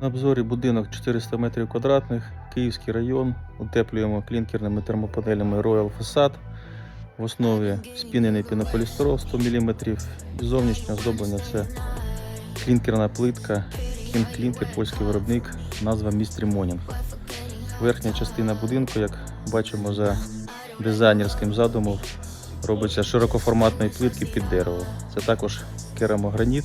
На обзорі будинок 400 метрів квадратних, Київський район. Утеплюємо клінкерними термопанелями Royal Facade. В основі спінений пінополістирол 100 мм. І зовнішнє оздоблення це клінкерна плитка. King Клінкер, польський виробник, назва Mystery Morning. Верхня частина будинку, як бачимо за дизайнерським задумом, робиться широкоформатної плитки під дерево. Це також керамограніт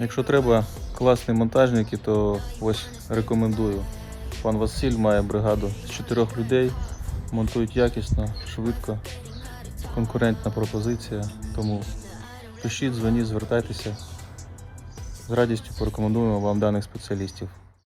Якщо треба класні монтажники, то ось рекомендую. Пан Василь має бригаду з чотирьох людей, монтують якісно, швидко, конкурентна пропозиція. Тому пишіть, дзвоніть, звертайтеся. З радістю порекомендуємо вам даних спеціалістів.